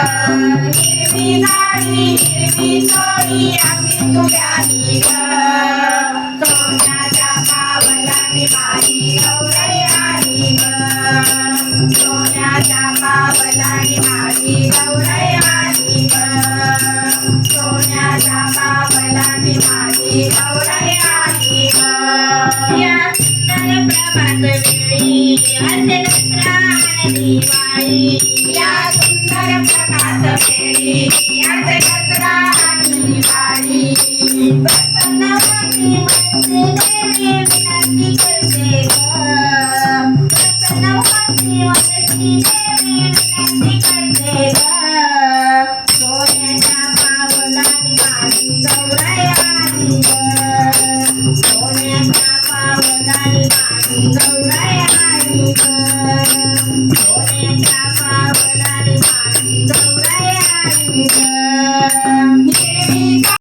हिरवी साडी हिरवी चोळी आम्ही तुझ्याली ग ग सोन्याच्या पावलाने माझी आली ग सोन्याच्या पावलाने माझी आली ग सोन्याच्या पावलाने माझी आली ग सुंदर दिवाळी या सुंदर प्रभात वेळी अर्धनस्त्रान दिवाळी प्रसन्नवती मनसे देवी विनंती करते ग प्रसन्नवती मनसी देवी विनंती करते सोन्याच्या पावलाने माझी गौरायाली सोन्याच्या पावलाने माझी